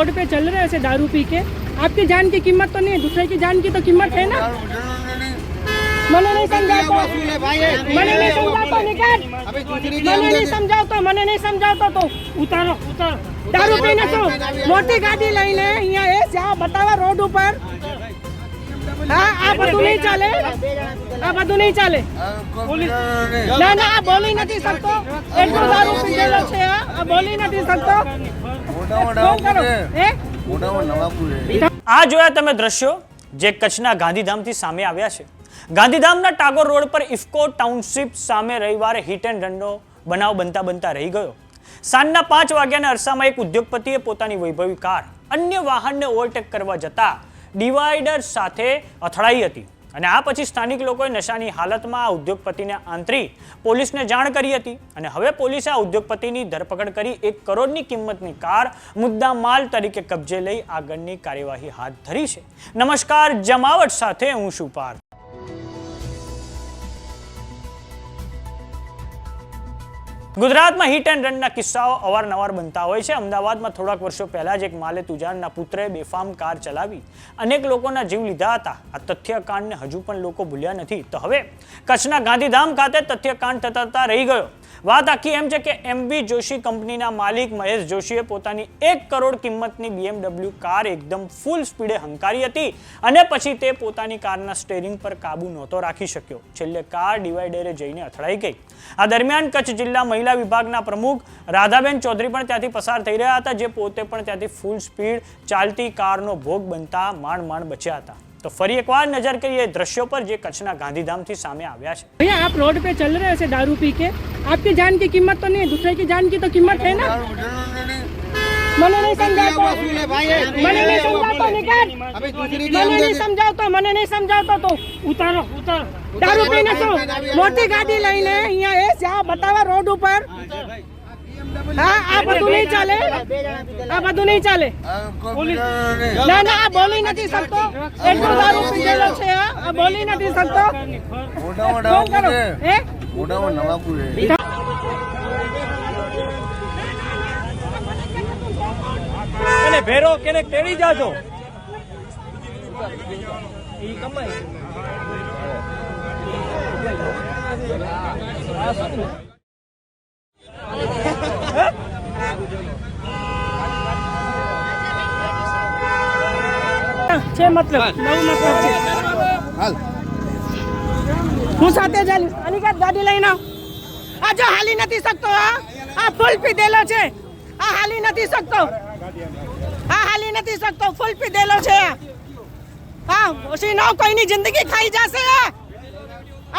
Road पे चल रहे ऐसे दारू पी के आपकी जान की कीमत तो नहीं है दूसरे की जान की तो कीमत है ना મને નહીં સમજાવતો મને નહીં સમજાવતો નિકાલ મને નહીં સમજાવતો મને નહીં સમજાવતો તો ઉતારો ઉતારો દારૂ પીને તો મોટી ગાડી લઈને અહીંયા એ જ્યાં બતાવે રોડ ઉપર હા આ બધું નહીં ચાલે આ બધું નહીં ચાલે ના ના આ બોલી નથી શકતો એટલો દારૂ પીધેલો છે આ આ બોલી નથી શકતો ફોન કરો હે આ જોયા તમે દ્રશ્યો જે કચ્છના ગાંધીધામથી સામે આવ્યા છે. ગાંધીધામના ટાગોર રોડ પર ઇફકો ટાઉનશીપ સામે રવિવારે હિટ એન્ડ રનનો બનાવ બનતા બનતા રહી ગયો. સાંજના પાંચ વાગ્યાના અરસામાં એક ઉદ્યોગપતિએ પોતાની વૈભવી કાર અન્ય વાહનને ઓવરટેક કરવા જતા ડિવાઈડર સાથે અથડાઈ હતી. અને આ પછી સ્થાનિક લોકોએ નશાની હાલતમાં આ ઉદ્યોગપતિને આંતરી પોલીસને જાણ કરી હતી. અને હવે પોલીસે આ ઉદ્યોગપતિની ધરપકડ કરી એક કરોડની કિંમતની કાર મુદ્દા માલ તરીકે કબજે લઈ આગળની કાર્યવાહી હાથ ધરી છે. નમસ્કાર, જમાવટ સાથે હું શું ગુજરાતમાં હિટ એન્ડ રનના કિસ્સાઓ અવારનવાર બનતા હોય છે. અમદાવાદમાં થોડાક વર્ષો પહેલા જ એક માલે તુજારના પુત્રએ બેફામ કાર ચલાવી. અનેક લોકોના જીવ લીધા હતા. આ તથ્યકાંડને હજુ પણ લોકો ભૂલ્યા નથી. તો હવે કચ્છના ગાંધીધામ ખાતે તથ્યકાંડ થતા રહી ગયો. વાત આખી એમ છે કે એમબી જોશી કંપનીના માલિક મહેશ જોશીએ પોતાની એક કરોડ કિંમતની બીએમડબલ્યુ કાર એકદમ ફૂલ સ્પીડે હંકારી હતી અને પછી તે પોતાની કારના સ્ટેરિંગ પર કાબુ નહોતો રાખી શક્યો. છેલ્લે કાર ડિવાઈડરે જઈને અથડાઈ ગઈ. આ દરમિયાન કચ્છ જિલ્લા મહિલા વિભાગના પ્રમુખ રાધાબેન ચૌધરી પણ ત્યાંથી પસાર થઈ રહ્યા હતા, જે પોતે પણ ત્યાંથી ફૂલ સ્પીડ ચાલતી કારનો ભોગ બનતા માંડ માંડ બચ્યા હતા. તો ફરી એકવાર નજર કરીએ દ્રશ્યો પર જે કચ્છના ગાંધીધામથી સામે આવ્યા છે भैया आप रोड पे चल रहे ऐसे दारू पी के आपकी जान की कीमत तो नहीं है दूसरे की जान की तो कीमत है ना મને નહીં સમજાવતો મને નહીં સમજાવતો નિકાલ મને નહીં સમજાવતો મને નહીં સમજાવતો તો ઉતારો ઉતારો દારૂ પીને તો મોટી ગાડી લઈને અહીંયા એ જ્યાં બતાવે રોડ ઉપર હા આ બધું નહીં ચાલે? આ બધું નહીં ચાલે? ના ના, આ બોલી નથી શકતો. છે ભેરો કેને તેડી જાજો. છે મતલબ? નવું મતલબ છે. હું સાથે ચાલીશ અનિકેત ગાડી લઈને આવ. આ જો હાલી નથી શકતો આ. આ ફૂલ પીધેલો છે. આ હાલી નથી શકતો. આ હાલી નથી શકતો. ફૂલ પીધેલો છે. હા ઓછી નો કોઈની જિંદગી ખાઈ જશે.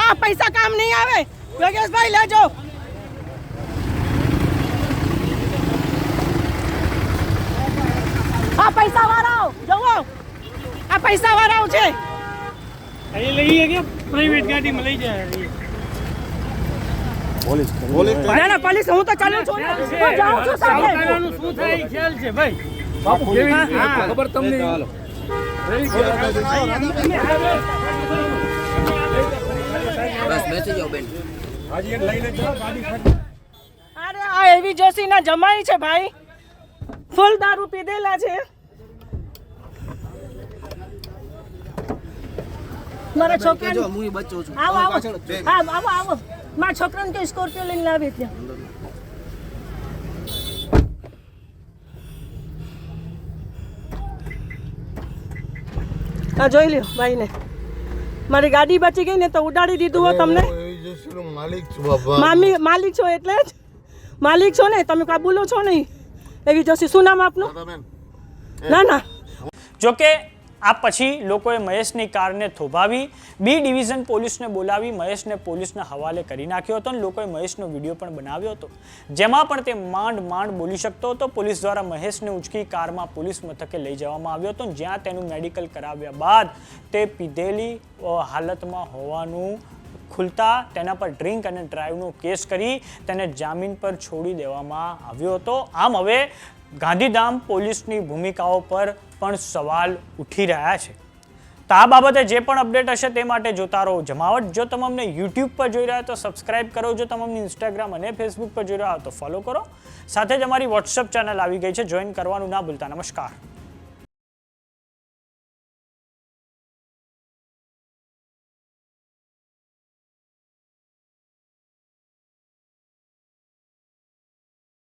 આ પૈસા કામ નહીં આવે. યોગેશભાઈ લેજો આ પૈસા જુઓ આ પૈસા વાળાઓ છે. અહીં લઈએ કે પ્રાઇવેટ ગાડીમાં લઈ જાય. ના ના પોલીસ હું તો ચાલુ છું. હું જાઉં છું સાથે. શું થાય ખ્યાલ છે ભાઈ? ખબર તમને? અરે આ એવી જોશી ના જમાઈ છે ભાઈ. ફૂલ દારૂ પીધેલા છે. મારા છોકરા આવો આવો. હા આવો આવો મારા છોકરાને કે સ્કોર્પિયો લઈને લાવી ત્યાં હા જોઈ લ્યો ભાઈને. મારી ગાડી બચી ગઈ ને તો ઉડાડી દીધું હોય તમને. છું મામી માલિક છો એટલે જ. માલિક છો ને તમે કાબુલો છો નહીં. એવી જોશી શું નામ આપનું? ના ના. જોકે આ પછી લોકોએ મહેશની કારને થોભાવી બી ડિવિઝન પોલીસને બોલાવી, મહેશને પોલીસના હવાલે કરી નાખ્યો હતો અને લોકોએ મહેશનો વીડિયો પણ બનાવ્યો હતો. જેમાં પણ તે માંડ માંડ બોલી શકતો હતો. પોલીસ દ્વારા મહેશને ઉંચકી કારમાં પોલીસ મથકે લઈ જવામાં આવ્યો હતો જ્યાં તેનું મેડિકલ કરાવ્યા બાદ તે પીધેલી હાલતમાં હોવાનું ખુલતા તેના પર ડ્રિંક અને ડ્રાઈવનો કેસ કરી તેને જામીન પર છોડી દેવામાં આવ્યો હતો. આમ હવે ગાંધીધામ પોલીસની ભૂમિકાઓ પર પણ સવાલ ઉઠી રહ્યા છે. તો આ બાબતે જે પણ અપડેટ હશે તે માટે જોતા રહો જમાવટ. જો તમે અમને યુટ્યુબ પર જોઈ રહ્યા તો સબસ્ક્રાઇબ કરો. જો તમે અમને ઇન્સ્ટાગ્રામ અને ફેસબુક પર જોઈ રહ્યા હો તો ફોલો કરો. સાથે જ અમારી વોટ્સઅપ ચેનલ આવી ગઈ છે. જોઈન કરવાનું ના ભૂલતા. નમસ્કાર.